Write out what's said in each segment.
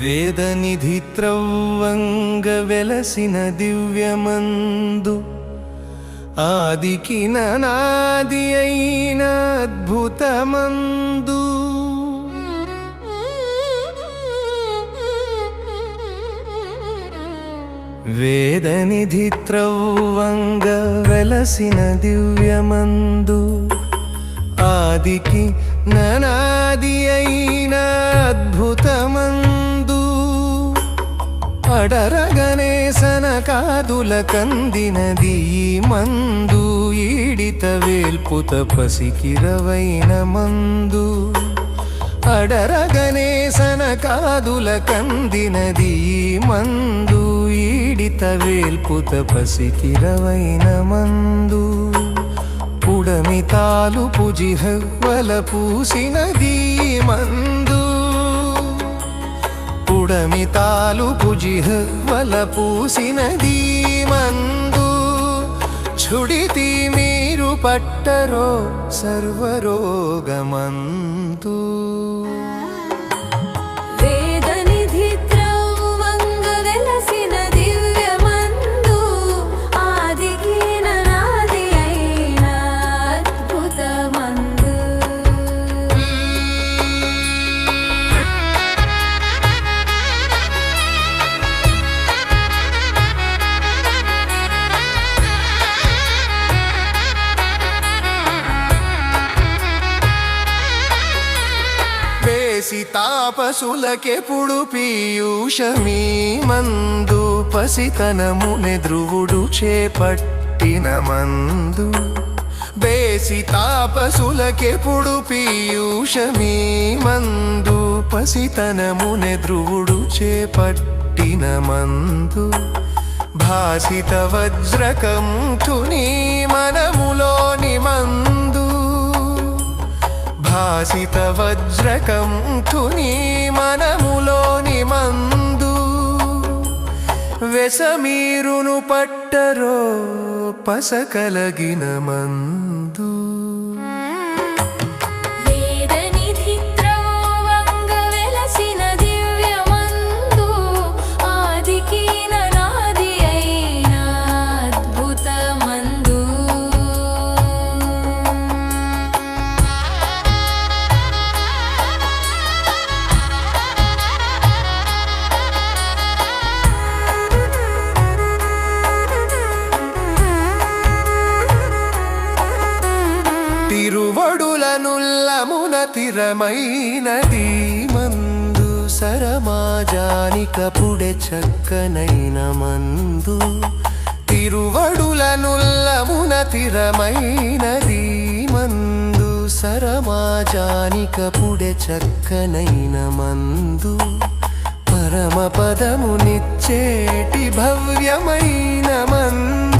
వేదనిధి త్రవ్వంగ వెలసిన దివ్యమందు ఆదికి నాది అయిన అద్భుతమందు వేదనిధి త్రవ్వంగ వెలసిన దివ్యమందు ఆదికి ననాది అయిన అద్భుతమందు అడరగనే సనకాదుల కందినది మందు ఈడిత వేల్పు తపసికిరవైన మందు. అడరగనే సనకాదుల కందినది మందు ఈడిత వేల్పు తపసికిరవైన మందు. పుడమి తాలుపు జిహ్వల పూసినది మందు పుడమి తాలుపు జిహ్వల పూసినది మందు. చుడితి మీరు పట్టరో సర్వరోగమంతూ వేసి తాపసులకెప్పుడు పీయూషమీ మందు పసితనమునె ధ్రువుడు చేపట్టిన మందు. వేసి తాపసులకెప్పుడు పీయూషమీ మందు పసితనమునె ధ్రువుడు చేపట్టిన మందు. భాసిత వజ్రకం తుని భాసిత వజ్రకంఠుని మనములోని మందు. వెసమీరును పట్టరో పసకలగిన మందు. నుల్లమున తిరమైనది మందు సరమాజానికపుడే చక్కనైన మందు. తిరువడులనుల్లమున తిరమైనది మందు సరమాజానికపుడే చక్కనైన మందు. పరమ పదమునిచ్చేటి భవ్యమైన మందు.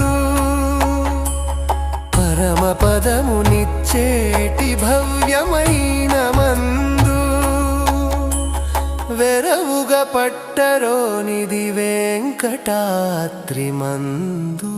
పట్టరోనిది వెంకటాద్రి మందు.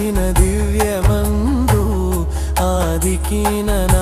దివ్యమందు ఆదికి నన